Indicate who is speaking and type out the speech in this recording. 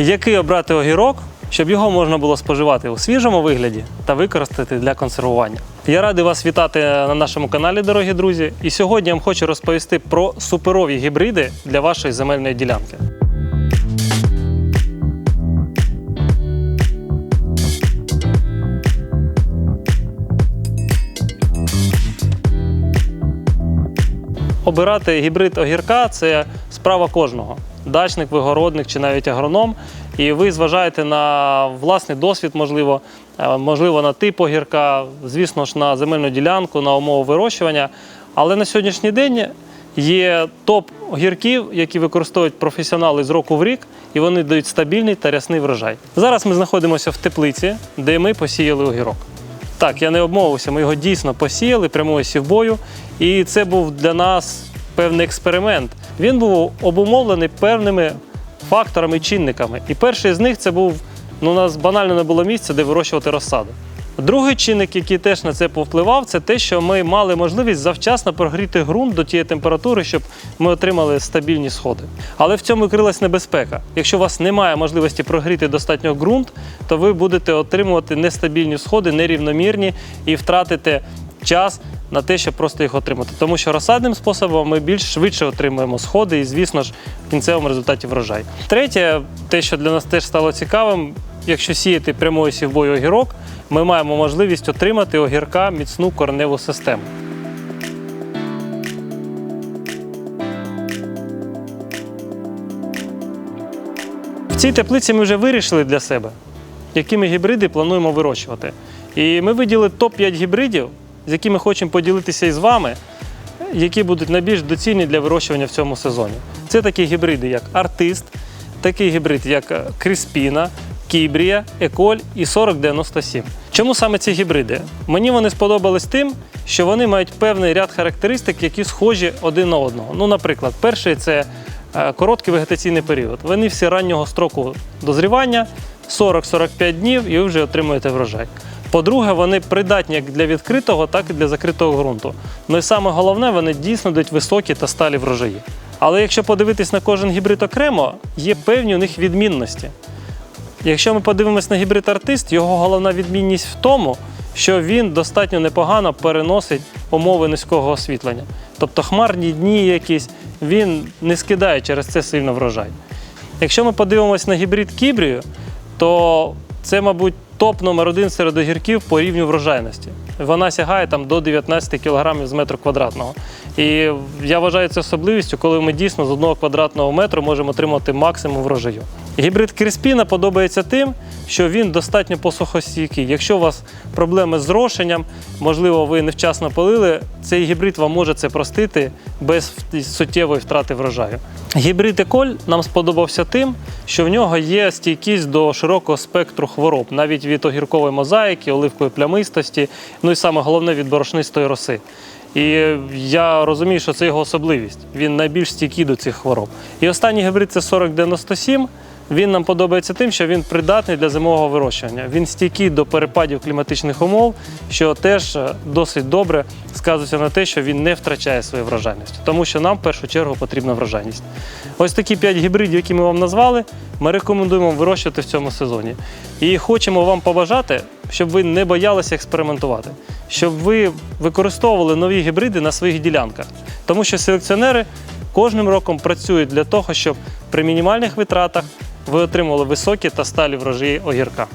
Speaker 1: Який обрати огірок, щоб його можна було споживати у свіжому вигляді та використати для консервування? Я радий вас вітати на нашому каналі, дорогі друзі. І сьогодні я вам хочу розповісти про суперові гібриди для вашої земельної ділянки. Обирати гібрид огірка це справа кожного. Дачник, вигородник чи навіть агроном. І ви зважаєте на власний досвід, можливо, е, можливо, на тип огірка, звісно ж, на земельну ділянку, на умови вирощування. Але на сьогоднішній день є топ огірків, які використовують професіонали з року в рік, і вони дають стабільний та рясний врожай. Зараз ми знаходимося в теплиці, де ми посіяли огірок. Так, я не обмовився, ми його дійсно посіяли прямою сівбою, і це був для нас певний експеримент. Він був обумовлений певними факторами і чинниками. І перший з них це був: ну, у нас банально не було місця, де вирощувати розсаду. Другий чинник, який теж на це повпливав, це те, що ми мали можливість завчасно прогріти ґрунт до тієї температури, щоб ми отримали стабільні сходи. Але в цьому і крилась небезпека. Якщо у вас немає можливості прогріти достатньо ґрунт, то ви будете отримувати нестабільні сходи, нерівномірні і втратите час на те, щоб просто їх отримати. Тому що розсадним способом ми більш швидше отримуємо сходи і, звісно ж, в кінцевому результаті врожай. Третє, те, що для нас теж стало цікавим, якщо сіяти прямою сівбою огірок, ми маємо можливість отримати огірка міцну кореневу систему. В цій теплиці ми вже вирішили для себе, які ми гібриди плануємо вирощувати. І ми виділили топ-5 гібридів, з якими хочемо поділитися із вами, які будуть найбільш доцільні для вирощування в цьому сезоні. Це такі гібриди, як Артист, такий гібрид, як Кріспіна, Кібрія, Еколь і 4097. Чому саме ці гібриди? Мені вони сподобались тим, що вони мають певний ряд характеристик, які схожі один на одного. Ну, наприклад, перший це е, короткий вегетаційний період. Вони всі раннього строку дозрівання 40-45 днів, і ви вже отримуєте врожай. По-друге, вони придатні як для відкритого, так і для закритого ґрунту. Ну і саме головне, вони дійсно дають високі та сталі врожаї. Але якщо подивитись на кожен гібрид окремо, є певні у них відмінності. Якщо ми подивимось на гібрид артист, його головна відмінність в тому, що він достатньо непогано переносить умови низького освітлення. Тобто хмарні дні якісь, він не скидає через це сильно врожай. Якщо ми подивимось на гібрид кібрію, то це, мабуть, топ номер один серед огірків по рівню врожайності. Вона сягає там до 19 кг з метру квадратного. І я вважаю це особливістю, коли ми дійсно з одного квадратного метру можемо отримати максимум врожаю. Гібрид Кріспіна подобається тим, що він достатньо посухостійкий. Якщо у вас проблеми з зрошенням, можливо, ви невчасно полили, цей гібрид вам може це простити без суттєвої втрати врожаю. Гібрид Еколь нам сподобався тим, що в нього є стійкість до широкого спектру хвороб, навіть від огіркової мозаїки, оливкової плямистості, ну і саме головне від борошнистої роси. І я розумію, що це його особливість. Він найбільш стійкий до цих хвороб. І останній гібрид це 4097. Він нам подобається тим, що він придатний для зимового вирощування. Він стійкий до перепадів кліматичних умов, що теж е, досить добре сказується на те, що він не втрачає свою врожайність, тому що нам в першу чергу потрібна врожайність. Ось такі 5 гібридів, які ми вам назвали, ми рекомендуємо вирощувати в цьому сезоні. І хочемо вам побажати, щоб ви не боялися експериментувати, щоб ви використовували нові гібриди на своїх ділянках, тому що селекціонери кожним роком працюють для того, щоб при мінімальних витратах ви отримали високі та сталі врожаї огірка.